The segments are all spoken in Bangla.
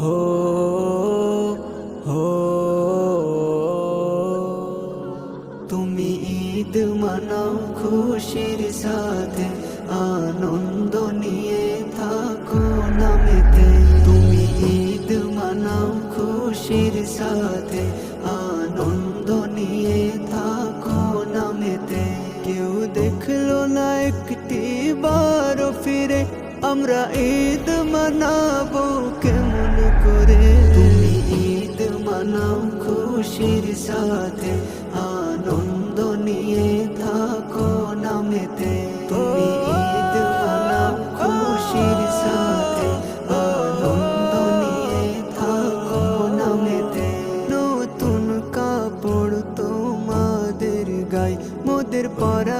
হো হো। তুমি ঈদ মানাও, খুশির সাথে আনন্দ নিয়ে থাকো নামেতে। তুমি ঈদ মানাও, খুশির সাথে আনন্দ নিয়ে থাকো নামেতে। কেউ দেখল না একটি বার ফিরে, আমরা ঈদ মানাবো। করে। তুমি ঈদ মানাও খুশির সাথে, আনন্দ নিয়ে থাকো নামেতে। তুমি ঈদ মানাও খুশির সাথে, আনন্দ নিয়ে থাকো নামেতে। নতুন কাপড় তোমাদের গাই মোদের পরার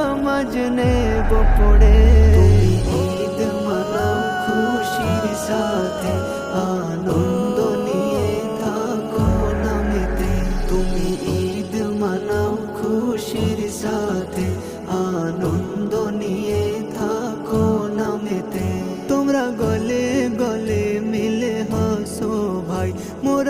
নামাজ নেব পড়ে ঈদ মানাও খুশির সাথে আনন্দ নিয়ে থাকো নামেতে তুমি ঈদ মানাও খুশির সাথে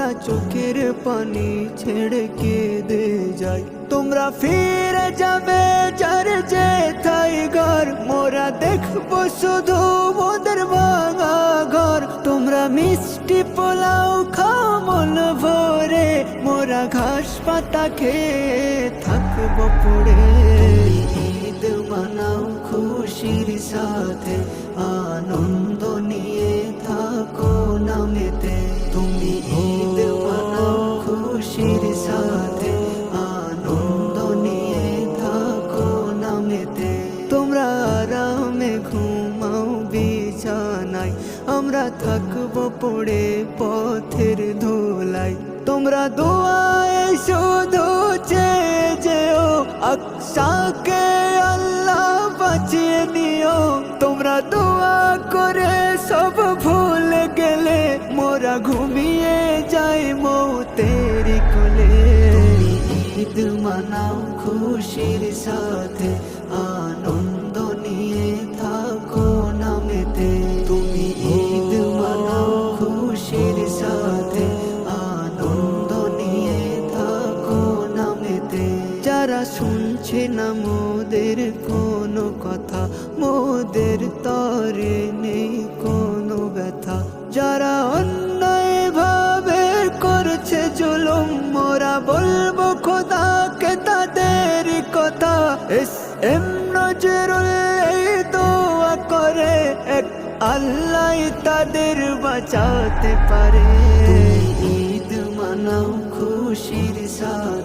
মোরা চোখের পানি ছেড়ে কেঁদে যাই। তোমরা ফিরে যাবে যার যে থাই ঘর। মোরা দেখব শুধু ওদের ভাঙা ঘর। তোমরা মিষ্টি পোলাও খামল ভরে। মোরা ঘাস পাতা খেয়ে থাকব পড়ে। ঈদ মানাও খুশির সাথে আনন্দ বিছানায় আমরা থাকব পড়ে পথের ধোলাই তোমরা দোয়ায় শুধু যেও, আকসাকে আল্লাহ বাঁচিয়ে নিও। তোমরা দোয়া করে সব ভুল গেলে, মোরা ঘুমিয়ে যাই মৌতের কোলে। ঈদ মানাও খুশির সাথে, আনন্দ শুনছে না মোদের কোনো কথা, মোদের তরে নেই কোনো ব্যথা। যারা অন্যায় ভাবে করছে জুলুম, মোরা বলব খোদাকে তাদের কথা। এস এম নজরুল দোয়া করে, এক আল্লাহ তাদের বাঁচাতে পারে। ঈদ মানাও খুশির সাথে